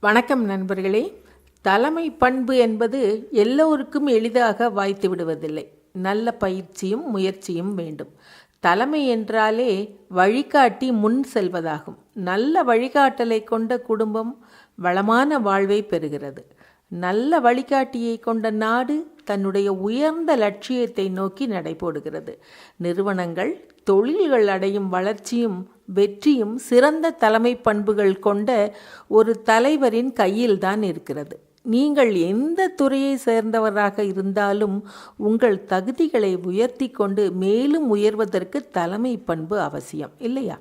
வணக்கம் நண்பர்களே. தலைமை பண்பு என்பது எல்லோருக்கும் எளிதாக வாய்த்து விடுவதில்லை. நல்ல பயிற்சியும் முயற்சியும் வேண்டும். தலைமை என்றாலே வழிகாட்டி முன் செல்வதாகும். நல்ல வழிகாட்டலை கொண்ட குடும்பம் வளமான வாழ்வை பெறுகிறது. நல்ல வழிகாட்டியை கொண்ட நாடு தன்னுடைய உயர்ந்த லட்சியத்தை நோக்கி நடைபோடுகிறது. நிறுவனங்கள் தொழில்கள் அடையும் வளர்ச்சியும் வெற்றியும் சிறந்த தலைமை பண்புகள் கொண்ட ஒரு தலைவரின் கையில்தான் இருக்கிறது. நீங்கள் எந்த துறையை சேர்ந்தவராக இருந்தாலும் உங்கள் தகுதிகளை உயர்த்தி கொண்டு மேலும் உயர்வதற்கு தலைமை பண்பு அவசியம் இல்லையா?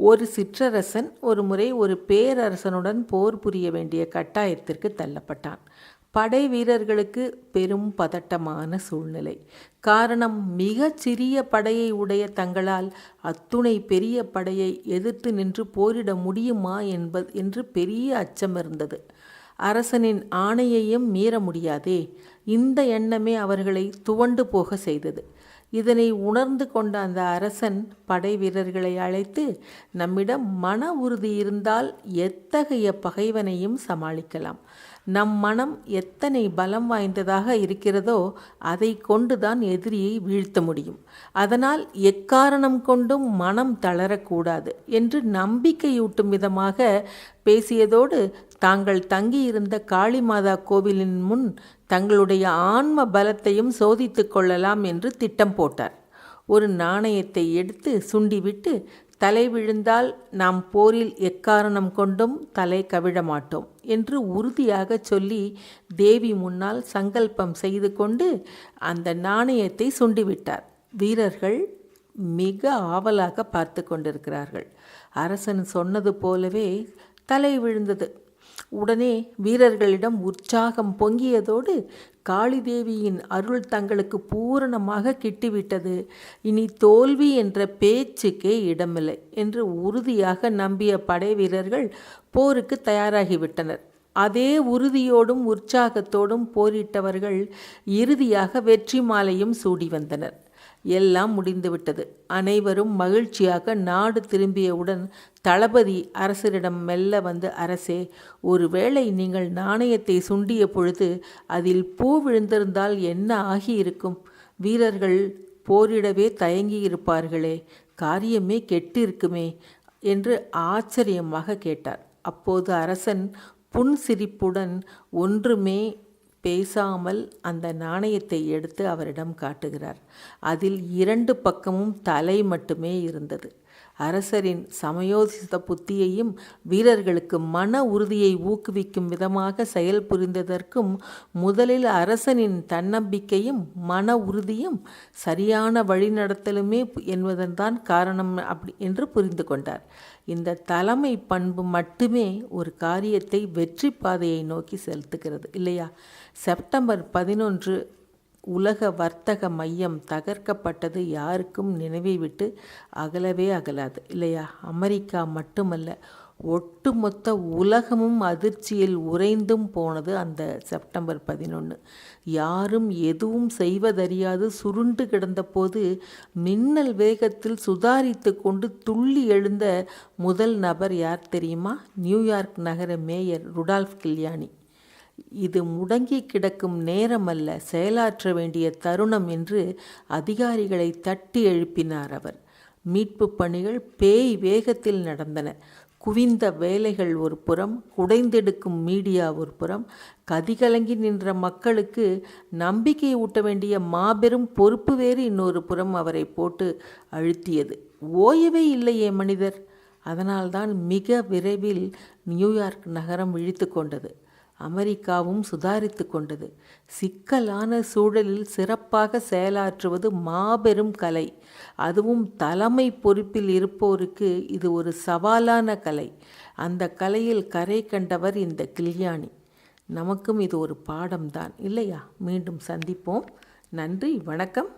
ஒரு சிற்றரசன் ஒரு முறை ஒரு பேரரசனுடன் போர் புரிய வேண்டிய கட்டாயத்திற்கு தள்ளப்பட்டான். படை வீரர்களுக்கு பெரும் பதட்டமான சூழ்நிலை. காரணம் மிகச் சிறிய படையை உடைய தங்களால் அத்துணை பெரிய படையை எதிர்த்து நின்று போரிட முடியுமா என்பது என்று பெரிய அச்சம் இருந்தது. அரசனின் ஆணையையும் மீற முடியாதே இந்த எண்ணமே அவர்களை துவண்டு போக செய்தது. இதனை உணர்ந்து கொண்ட அந்த அரசன் படை வீரர்களை அழைத்து நம்மிடம் மன உறுதி இருந்தால் எத்தகைய பகைவனையும் சமாளிக்கலாம். நம் மனம் எத்தனை பலம் வாய்ந்ததாக இருக்கிறதோ அதை கொண்டுதான் எதிரியை வீழ்த்த முடியும். அதனால் எக்காரணம் கொண்டும் மனம் தளரக்கூடாது என்று நம்பிக்கையூட்டும் விதமாக பேசியதோடு தாங்கள் தங்கியிருந்த காளிமாதா கோவிலின் முன் தங்களுடைய ஆன்ம பலத்தையும் சோதித்து கொள்ளலாம் என்று திட்டம் போட்டார். ஒரு நாணயத்தை எடுத்து சுண்டிவிட்டு தலை விழுந்தால் நாம் போரில் எக்காரணம் கொண்டும் தலை கவிழ மாட்டோம் என்று உறுதியாக சொல்லி தேவி முன்னால் சங்கல்பம் செய்து கொண்டு அந்த நாணயத்தை சுண்டிவிட்டார். வீரர்கள் மிக ஆவலாக பார்த்து கொண்டிருக்கிறார்கள். அரசன் சொன்னது போலவே தலை விழுந்தது. உடனே வீரர்களிடம் உற்சாகம் பொங்கியதோடு காளிதேவியின் அருள் தங்களுக்கு பூரணமாக கிட்டிவிட்டது. இனி தோல்வி என்ற பேச்சுக்கே இடமில்லை என்று உறுதியாக நம்பிய படை வீரர்கள் போருக்கு தயாராகிவிட்டனர். அதே உறுதியோடும் உற்சாகத்தோடும் போரிட்டவர்கள் இறுதியாக வெற்றி மாலையும் சூடி வந்தனர். எல்லாம் முடிந்துவிட்டது. அனைவரும் மகிழ்ச்சியாக நாடு திரும்பியவுடன் தளபதி அரசரிடம் மெல்ல வந்து அரசே ஒருவேளை நீங்கள் நாணயத்தை சுண்டிய பொழுது அதில் பூ விழுந்திருந்தால் என்ன ஆகியிருக்கும்? வீரர்கள் போரிடவே தயங்கி இருப்பார்களே காரியமே கெட்டிருக்குமே என்று ஆச்சரியமாக கேட்டார். அப்போது அரசன் புன்சிரிப்புடன் ஒன்றுமே பேசாமல் அந்த நாணயத்தை எடுத்து அவரிடம் காட்டுகிறார். அதில் இரண்டு பக்கமும் தலை மட்டுமே இருந்தது. அரசரின் சமயோசித்த புத்தியையும் வீரர்களுக்கு மன உறுதியை ஊக்குவிக்கும் விதமாக செயல் புரிந்ததற்கும் முதலில் அரசனின் தன்னம்பிக்கையும் மன உறுதியும் சரியான வழிநடத்தலுமே என்பதன்தான் காரணம் அப்படி என்று புரிந்து கொண்டார். இந்த தலைமை பண்பு மட்டுமே ஒரு காரியத்தை வெற்றி பாதையை நோக்கி செலுத்துகிறது இல்லையா? செப்டம்பர் பதினொன்று உலக வர்த்தக மையம் தகர்க்கப்பட்டது யாருக்கும் நினைவை விட்டு அகலவே அகலாது இல்லையா? அமெரிக்கா மட்டுமல்ல ஒட்டுமொத்த உலகமும் அதிர்ச்சியில் உறைந்தும் போனது அந்த செப்டம்பர் பதினொன்று யாரும் எதுவும் செய்வதறியாது சுருண்டு கிடந்தபோது மின்னல் வேகத்தில் சுதாரித்து கொண்டு துள்ளி எழுந்த முதல் நபர் யார் தெரியுமா? நியூயார்க் நகர மேயர் ருடால்ஃப் கில்யானி இது முடங்கி கிடக்கும் நேரமல்ல செயலாற்ற வேண்டிய தருணம் என்று அதிகாரிகளை தட்டி எழுப்பினார் அவர். மீட்பு பணிகள் பேய் வேகத்தில் நடந்தன. குவிந்த வேலைகள் ஒரு புறம் குடைந்தெடுக்கும் மீடியா ஒரு புறம் கதிகலங்கி நின்ற மக்களுக்கு நம்பிக்கை ஊட்ட வேண்டிய மாபெரும் பொறுப்பு வேறு இன்னொரு புறம் அவரை போட்டு அழுத்தியது. ஓயவே இல்லையே மனிதர். அதனால்தான் மிக விரைவில் நியூயார்க் நகரம் இழித்து கொண்டது. அமெரிக்காவும் சுதாரித்து கொண்டது. சிக்கலான சூழலில் சிறப்பாக செயலாற்றுவது மாபெரும் கலை. அதுவும் தலைமை பொறுப்பில் இருப்போருக்கு இது ஒரு சவாலான கலை. அந்த கலையில் கரை கண்டவர் இந்த கில்யாணி நமக்கும் இது ஒரு பாடம்தான் இல்லையா? மீண்டும் சந்திப்போம். நன்றி வணக்கம்.